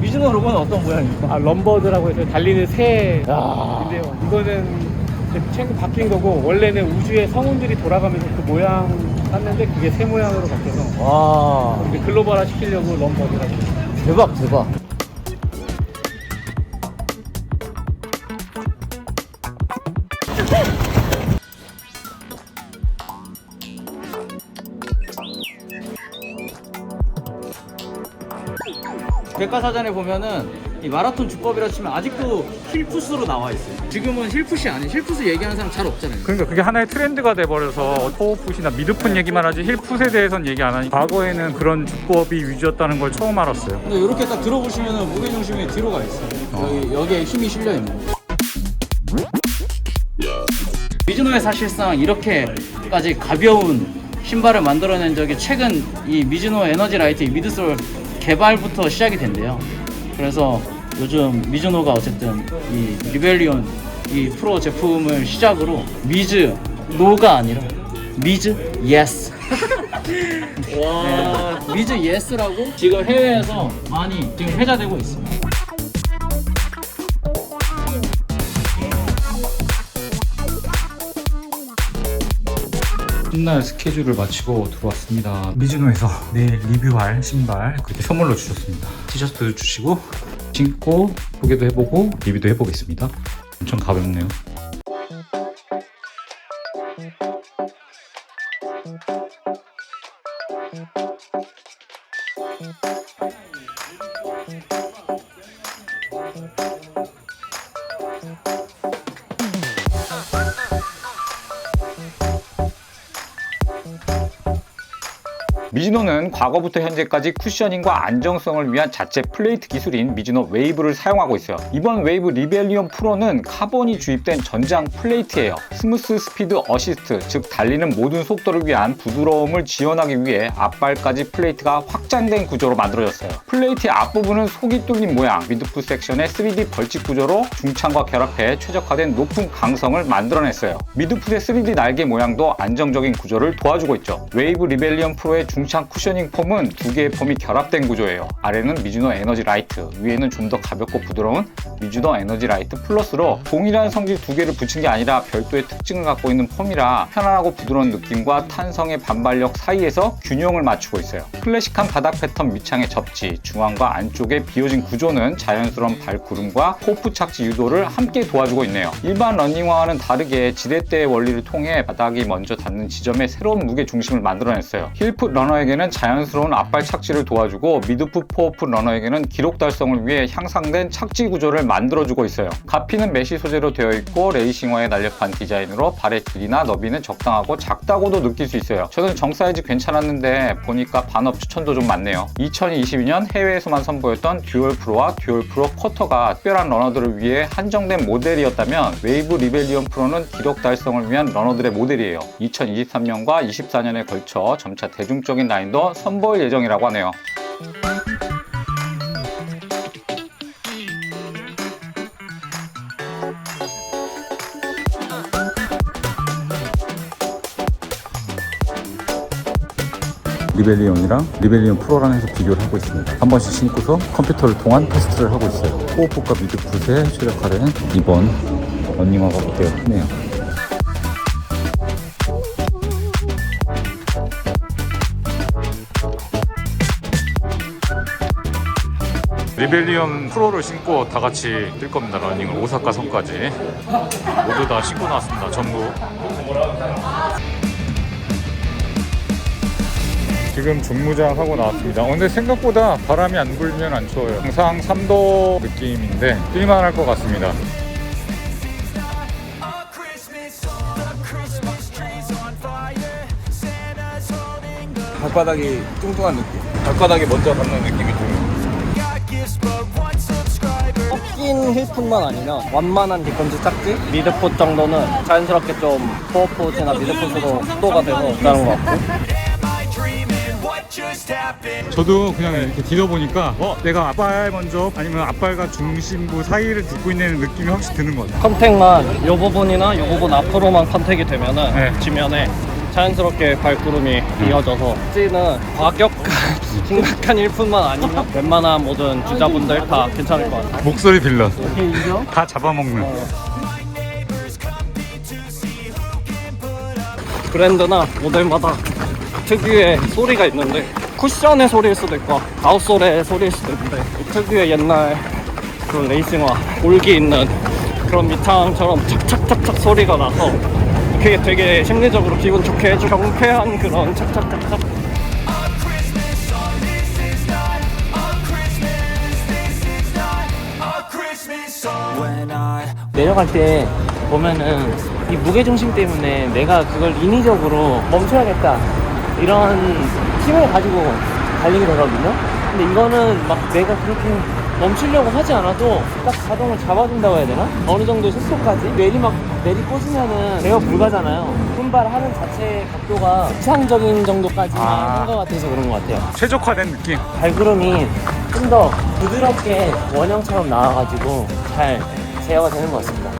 미즈노 로고는 어떤 모양입니까? 아, 럼버드라고 해서 달리는 새. 야. 인데요. 이거는 이제 최근 바뀐 거고 원래는 우주에 성운들이 돌아가면서 그 모양 땄는데 그게 새 모양으로 바뀌어서 와 이제 글로벌화 시키려고 럼버드라고. 대박 대박. 백과사전에 보면은 이 마라톤 주법이라 치면 아직도 힐푸스로 나와 있어요. 지금은 힐푸시 아니에요. 힐푸스 얘기하는 사람 잘 없잖아요. 그러니까 그게 하나의 트렌드가 돼버려서 포어풋이나 미드풋 얘기만 하지 힐풋에 대해서는 얘기 안 하니 과거에는 그런 주법이 위주였다는 걸 처음 알았어요. 근데 이렇게 딱 들어보시면은 무게 중심이 뒤로 가 있어요. 여기 여기에 힘이 실려 있는. 미즈노에 사실상 이렇게까지 가벼운 신발을 만들어낸 적이 최근 이 미즈노 에너지 라이트 이 미드솔 개발부터 시작이 된대요. 그래서 요즘 미즈노가 어쨌든 이 리벨리온 이 프로 제품을 시작으로 미즈 노가 아니라 미즈 예스. 와 미즈 예스라고 지금 해외에서 많이 지금 회자되고 있습니다. 훗날 스케줄을 마치고 들어왔습니다. 미즈노에서 내일 리뷰할 신발 그렇게 선물로 주셨습니다. 티셔츠도 주시고 신고 소개도 해보고 리뷰도 해보겠습니다. 엄청 가볍네요. 미즈노는 과거부터 현재까지 쿠셔닝과 안정성을 위한 자체 플레이트 기술인 미즈노 웨이브를 사용하고 있어요. 이번 웨이브 리벨리온 프로는 카본이 주입된 전장 플레이트예요. 스무스 스피드 어시스트, 즉 달리는 모든 속도를 위한 부드러움을 지원하기 위해 앞발까지 플레이트가 확장된 구조로 만들어졌어요. 플레이트의 앞부분은 속이 뚫린 모양, 미드풋 섹션의 3D 벌집 구조로 중창과 결합해 최적화된 높은 강성을 만들어냈어요. 미드풋의 3D 날개 모양도 안정적인 구조를 도와주고 있죠. 웨이브 리벨리온 프로의 중창 쿠셔닝 폼은 두 개의 폼이 결합된 구조예요. 아래는 미즈노 에너지 라이트, 위에는 좀 더 가볍고 부드러운 미즈노 에너지 라이트 플러스로 동일한 성질 두 개를 붙인 게 아니라 별도의 특징을 갖고 있는 폼이라 편안하고 부드러운 느낌과 탄성의 반발력 사이에서 균형을 맞추고 있어요. 클래식한 바닥 패턴 밑창의 접지, 중앙과 안쪽의 비어진 구조는 자연스러운 발구름과 호프 착지 유도를 함께 도와주고 있네요. 일반 러닝화와는 다르게 지렛대의 원리를 통해 바닥이 먼저 닿는 지점에 새로운 무게 중심을 만들어냈어요. 힐풋 러너 에게는 자연스러운 앞발 착지를 도와주고 미드풋 포어풋 러너에게는 기록 달성을 위해 향상된 착지 구조를 만들어주고 있어요. 가피는 메쉬 소재로 되어 있고 레이싱화의 날렵한 디자인으로 발의 길이나 너비는 적당하고 작다고도 느낄 수 있어요. 저는 정 사이즈 괜찮았는데 보니까 반업 추천도 좀 많네요. 2022년 해외에서만 선보였던 듀얼 프로와 듀얼 프로 쿼터가 특별한 러너들을 위해 한정된 모델이었다면 웨이브 리벨리온 프로는 기록 달성을 위한 러너들의 모델이에요. 2023년과 24년에 걸쳐 점차 대중적인 라인도 선보일 예정이라고 하네요. 리벨리온이랑 리벨리온 프로랑 해서 비교를 하고 있습니다. 한 번씩 신고서 컴퓨터를 통한 테스트를 하고 있어요. 호흡과 미드풋에 최적화된 이번 러닝화가 어때요? 크네요. 리벨리온 프로를 신고 다 같이 뛸 겁니다. 러닝을 오사카 선까지 모두 다 신고 나왔습니다. 전부. 지금 중무장 하고 나왔습니다. 어, 근데 생각보다 바람이 안 불면 안 추워요. 영상 3도 느낌인데 뛸만 할 것 같습니다. 발바닥이 뚱뚱한 느낌. 발바닥이 먼저 닿는 느낌이 들 힐풋만 아니면 완만한 뒤꿈치 착지, 미드풋 정도는 자연스럽게 좀 포어풋이나 미드풋으로 속도가 되고 그러는 것 같고 저도 그냥 이렇게 뒤져보니까 어 내가 앞발 먼저 아니면 앞발과 중심부 사이를 딛고 있는 느낌이 확실히 드는 것 같아요. 컨택만 요 부분이나 요 부분 앞으로만 컨택이 되면은 네. 지면에 자연스럽게 발구름이 이어져서 찌는 과격한 심각한 일뿐만 아니면 웬만한 모든 주자분들 다 괜찮을 것 같아요. 목소리 빌런? 다 잡아먹는. 브랜드나 모델마다 특유의 소리가 있는데 쿠션의 소리일 수도 있고 아웃솔의 소리일 수도 있는데 이 특유의 옛날 그런 레이싱화 올기 있는 그런 미탕처럼 착착착착 소리가 나서 그게 되게 심리적으로 기분 좋게 해주 경쾌한 그런 착착착착 내려갈 때 보면은 이 무게 중심 때문에 내가 그걸 인위적으로 멈춰야겠다 이런 힘을 가지고 달리게 되거든요. 근데 이거는 막 내가 그렇게 멈추려고 하지 않아도 딱 자동을 잡아준다고 해야 되나? 어느 정도 속도까지 내리막 내리 꽂으면은 제어 불가잖아요. 분발하는 자체 각도가 이상적인 정도까지만 아. 한것 같아서 그런 것 같아요. 최적화된 느낌. 발구름이 좀 더 부드럽게 원형처럼 나와가지고 잘 제어가 되는 것 같습니다.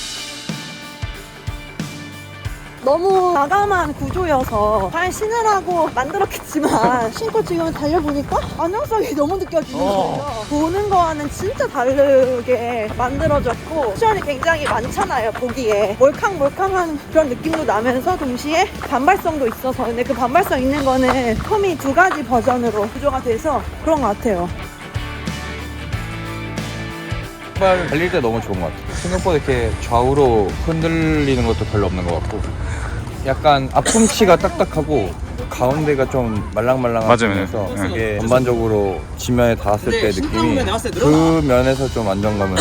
너무 과감한 구조여서 잘 신으라고 만들었겠지만 신고 지금 달려보니까 안정성이 너무 느껴지는 거예요. 보는 거와는 진짜 다르게 만들어졌고 쿠션이 굉장히 많잖아요 보기에 몰캉몰캉한 그런 느낌도 나면서 동시에 반발성도 있어서 근데 그 반발성 있는 거는 폼이 두 가지 버전으로 구조가 돼서 그런 것 같아요. 신발 달릴 때 너무 좋은 것 같아요. 생각보다 이렇게 좌우로 흔들리는 것도 별로 없는 것 같고 약간 앞꿈치가 딱딱하고 가운데가 좀. 면에서 네. 이게 전반적으로 지면에 닿았을 때 느낌이 그 면에서 좀 안정감을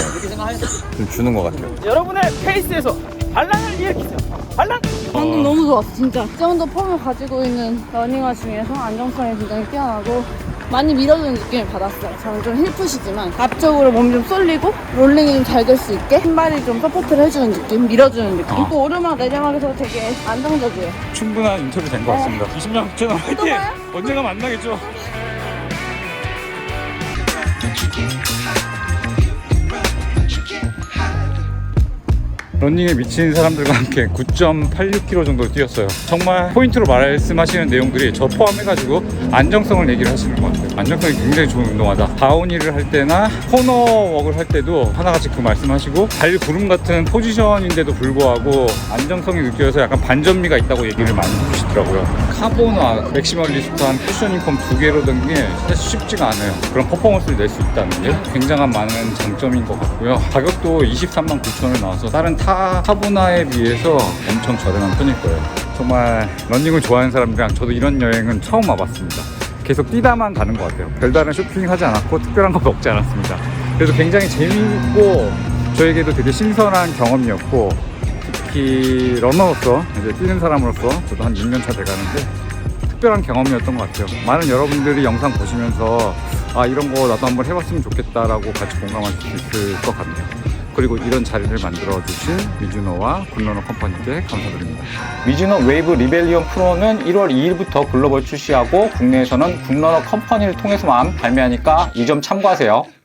좀 주는 것 같아요. 여러분의 페이스에서 반란을 일으키세요. 반란! 방금 너무 좋았어 진짜 이 정도 폼을 가지고 있는 러닝화 중에서 안정성이 굉장히 뛰어나고 많이 밀어주는 느낌을 받았어요 저는 좀 힐풋이지만 앞쪽으로 몸이 좀 쏠리고 롤링이 좀 잘 될 수 있게 신발이 좀 서포트를 해주는 느낌 밀어주는 느낌 어. 또 오르막 내리막에서 되게 안정적이에요 충분한 인터뷰 된 것 같습니다. 20년 채널 화이팅! 언젠가 만나겠죠? 런닝에 미친 사람들과 함께 9.86km 정도 뛰었어요. 정말 포인트로 말씀하시는 내용들이 저 포함해가지고 안정성을 얘기를 하시는 것 같아요. 안정성이 굉장히 좋은 운동하다. 다운힐을 할 때나 코너웍을 할 때도 하나같이 그 말씀하시고 발구름 같은 포지션인데도 불구하고 안정성이 느껴져서 약간 반전미가 있다고 얘기를 많이 해주시더라고요. 카본화, 맥시멀리스트한 쿠셔닝 폼두 개로 든게 사실 쉽지가 않아요. 그런 퍼포먼스를 낼 수 있다는 게 굉장한 많은 장점인 것 같고요. 가격도 23만 9천원 나와서 다른 타 카보나에 비해서 엄청 저렴한 편일 거예요. 정말 러닝을 좋아하는 사람들이랑 저도 이런 여행은 처음 와봤습니다. 계속 뛰다만 가는 것 같아요. 별다른 쇼핑하지 않았고 특별한 거 먹지 않았습니다. 그래서 굉장히 재미있고 저에게도 되게 신선한 경험이었고 특히 러너로서 이제 뛰는 사람으로서 저도 한 6년 차 돼가는데 특별한 경험이었던 것 같아요. 많은 여러분들이 영상 보시면서 아 이런 거 나도 한번 해봤으면 좋겠다라고 같이 공감하실 수 있을 것 같네요. 그리고 이런 자리를 만들어 주신 미주노와 굿러너 컴퍼니께 감사드립니다. 미즈노 웨이브 리벨리온 프로는 1월 2일부터 글로벌 출시하고 국내에서는 국러너 컴퍼니를 통해서만 발매하니까 이 점 참고하세요.